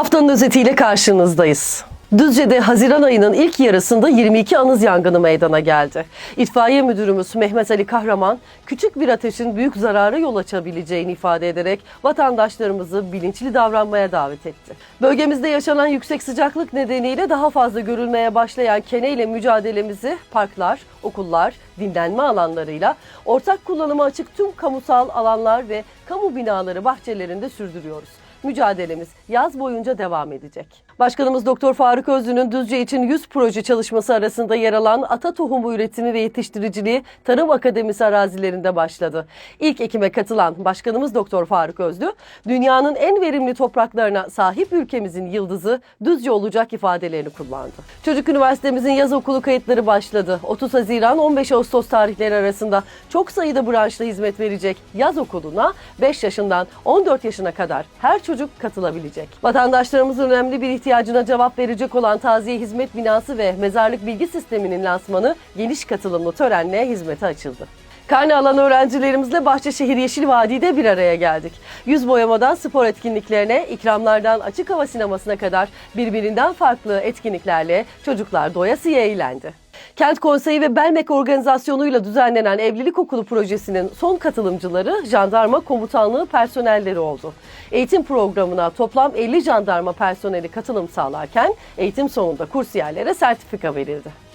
Haftanın özetiyle karşınızdayız. Düzce'de Haziran ayının ilk yarısında 22 anız yangını meydana geldi. İtfaiye müdürümüz Mehmet Ali Kahraman, küçük bir ateşin büyük zarara yol açabileceğini ifade ederek vatandaşlarımızı bilinçli davranmaya davet etti. Bölgemizde yaşanan yüksek sıcaklık nedeniyle daha fazla görülmeye başlayan kene ile mücadelemizi parklar, okullar, dinlenme alanlarıyla ortak kullanıma açık tüm kamusal alanlar ve kamu binaları bahçelerinde sürdürüyoruz. Mücadelemiz yaz boyunca devam edecek. Başkanımız Doktor Faruk Özlü'nün Düzce için 100 proje çalışması arasında yer alan ata tohumu üretimi ve yetiştiriciliği Tarım Akademisi arazilerinde başladı. İlk ekime katılan Başkanımız Doktor Faruk Özlü, dünyanın en verimli topraklarına sahip ülkemizin yıldızı Düzce olacak ifadelerini kullandı. Çocuk Üniversitemizin yaz okulu kayıtları başladı. 30 Haziran 15 Ağustos tarihleri arasında çok sayıda branşla hizmet verecek yaz okuluna 5 yaşından 14 yaşına kadar her çocuk katılabilecek. Vatandaşlarımızın önemli bir ihtiyacına cevap verecek olan Taziye Hizmet Binası ve Mezarlık Bilgi Sistemi'nin lansmanı geniş katılımlı törenle hizmete açıldı. Karne alan öğrencilerimizle Bahçeşehir Yeşil Vadi'de bir araya geldik. Yüz boyamadan spor etkinliklerine, ikramlardan açık hava sinemasına kadar birbirinden farklı etkinliklerle çocuklar doyasıya eğlendi. Kent Konseyi ve Belmek organizasyonuyla düzenlenen Evlilik Okulu projesinin son katılımcıları jandarma komutanlığı personelleri oldu. Eğitim programına toplam 50 jandarma personeli katılım sağlarken eğitim sonunda kursiyerlere sertifika verildi.